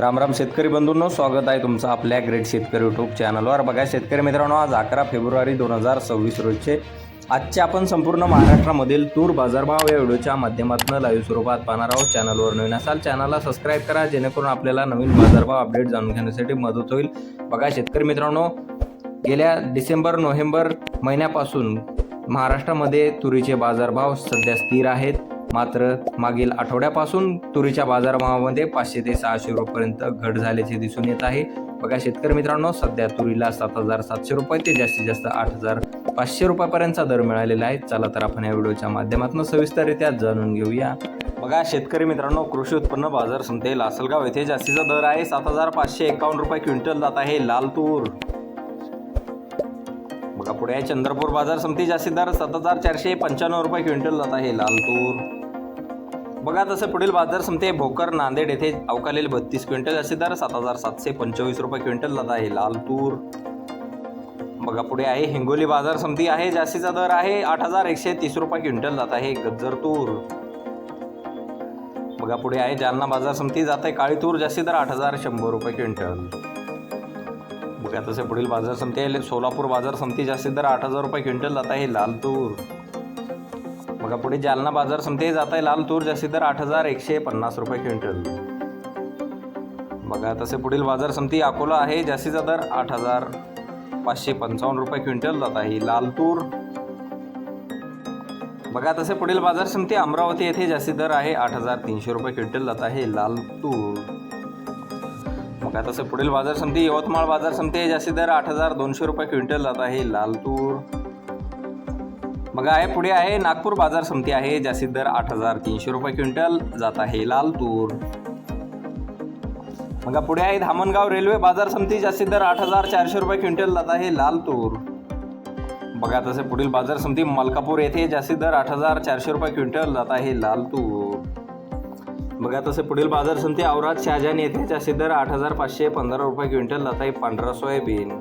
राम राम शेतकरी बंधूंनो स्वागत आहे तुमचं आपल्या ग्रेट शेतकरी यूट्यूब चॅनलवर बघा शेतकरी मित्रांनो आज अकरा फेब्रुवारी दोन हजार सव्वीस रोजचे आजचे आपण संपूर्ण महाराष्ट्रामधील तूर बाजारभाव या व्हिडिओच्या माध्यमातून लाईव्ह स्वरूपात पाहणार आहोत. चॅनलवर नवीन असाल चॅनलला सबस्क्राईब करा जेणेकरून आपल्याला नवीन बाजारभाव अपडेट जाणून घेण्यासाठी मदत होईल. बघा शेतकरी मित्रांनो गेल्या डिसेंबर नोव्हेंबर महिन्यापासून महाराष्ट्रामध्ये तुरीचे बाजारभाव सध्या स्थिर आहेत. मात्र मागील आठवड्यापासून तुरीच्या बाजारभावामध्ये पाचशे ते सहाशे रुपयापर्यंत घट झाल्याचे दिसून येत आहे. बघा शेतकरी मित्रांनो सध्या तुरीला सात हजार सातशे रुपये ते जास्तीत जास्त आठ हजार पाचशे रुपयापर्यंतचा दर मिळालेला आहे. चला तर आपण या व्हिडिओच्या माध्यमातून सविस्तररित्या जाणून घेऊया. बघा शेतकरी मित्रांनो कृषी उत्पन्न बाजार समिती लासलगाव येथे जास्तीचा दर आहे. सात हजार पाचशे एकावन्न रुपये क्विंटल जात आहे लाल तूर बघा पुढे चंद्रपूर बाजार समिती जास्तीत दर सात हजार चारशे पंच्याण्णव रुपये क्विंटल जात आहे लाल तूर बघा तसं पुढील बाजार समते भोकर नांदेड येथे अवकालेल बत्तीस क्विंटल असे दर सात हजार सातशे पंचवीस रुपये क्विंटल जात आहे. लाल तूर. बघा पुढे आहे हिंगोली बाजार समती आहे. जास्तीचा दर आहे आठ हजार एकशे तीस रुपये क्विंटल जात आहे. गज्जर तूर. बघा पुढे आहे जालना बाजार समती जात आहे काळी तूर जास्ती दर आठ हजार शंभर रुपये क्विंटल. बघा तसे पुढील बाजार समती आहे सोलापूर बाजार समती जास्तीत दर आठ हजार रुपये क्विंटल जात आहे. लाल तूर. बघा पुढे जालना बाजार समते जात आहे लाल तूर जास्ती दर आठ हजार एकशे पन्नास रुपये क्विंटल. बघा तसे पुढील बाजार समती अकोला आहे जास्तीचा दर आठ हजार पाचशे पंचावन्न रुपये क्विंटल जात आहे. लाल तूर. बघा तसे पुढील बाजार समती अमरावती येथे जास्तीत दर आहे आठ हजार तीनशे रुपये क्विंटल जात आहे लाल तूर. बघा तसे पुढील बाजार समती यवतमाळ बाजार समते जास्ती दर आठ हजार दोनशे रुपये क्विंटल जात आहे लाल तूर. मग आहे पुढे आहे नागपूर बाजार समिती आहे जास्तीत दर आठ हजार तीनशे रुपये क्विंटल. जात आहे लाल तूर मग पुढे आहे धामणगाव रेल्वे बाजार समिती जास्तीत दर आठ हजार चारशे रुपये क्विंटल. जात आहे लाल तूर बघा तसे पुढील बाजार समिती मलकापूर येथे जास्तीत दर आठ हजार चारशे रुपये क्विंटल. जात आहे लाल तूर बघा तसे पुढील बाजार समिती औराद शहाजान येथे जास्तीत दर आठ हजार पाचशे पंधरा रुपये क्विंटल. जात आहे पांढरा सोयाबीन.